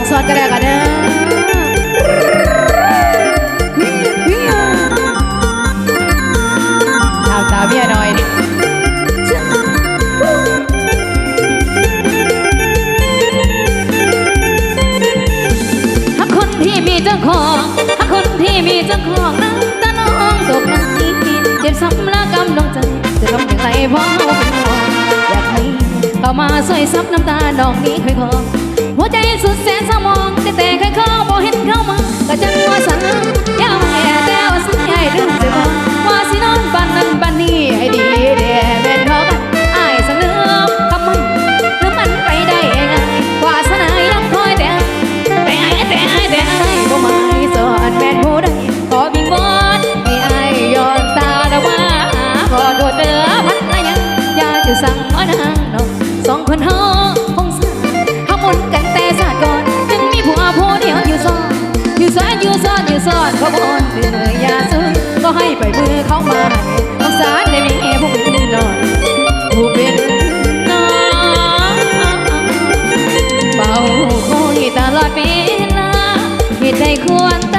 องซอนก็ได้กันเด้อถามตาเมียหน่อยดิถ้าคนที่มีเจ้าของถ้าคนที่มีเจ้าของน้ำตาน้องตกไหลเจ็บซ้ำละกำน้องใจจะทำอย่างไรเพราะเราเป็นห่วงอยากให้เข้ามาช่วยซับน้ำตาน้องนี้ค่อยคอ หัวใจสุดแสนสมองแต่แต่ใครเขาบอเห็นเข้ามาก็จังว่าสันยาวแย่แต่ว่าสิให้ลืมจะบอว่าสินอนบ้านนั้นบ้านนี้ให้ดีเด่แม่นเขากันอายสังเลือคำมันหรือมันไปได้ยังไงวาสนายังคอยแต่แต่ไอ้แต่ไอ้แต่ไอ้บ่มาให้สอนแม่นผู้ใดขอวิงวอนให้ไอ้ย้อนตาละว่าขอโดดเด้อพันละยังอยากจะสั่งอ้อนางน้อง เข้ามาให้ต้องสารได้มีผู้เป็นนอนผู้เป็นน้องเฝ้าคงตลอดเวลาเหตุใดควร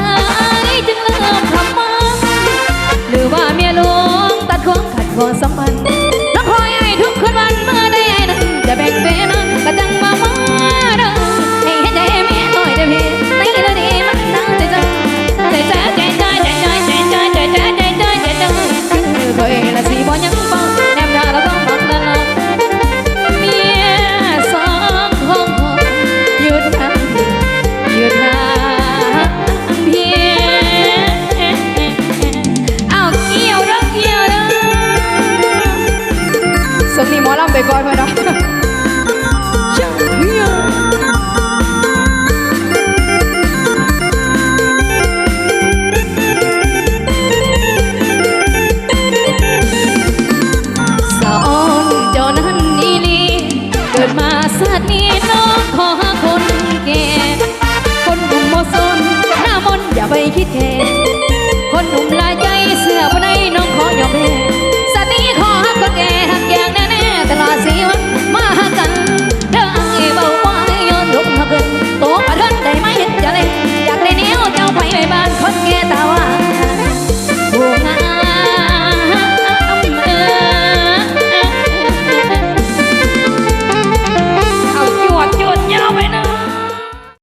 นั้นอีลีเกิดมาสาดนี้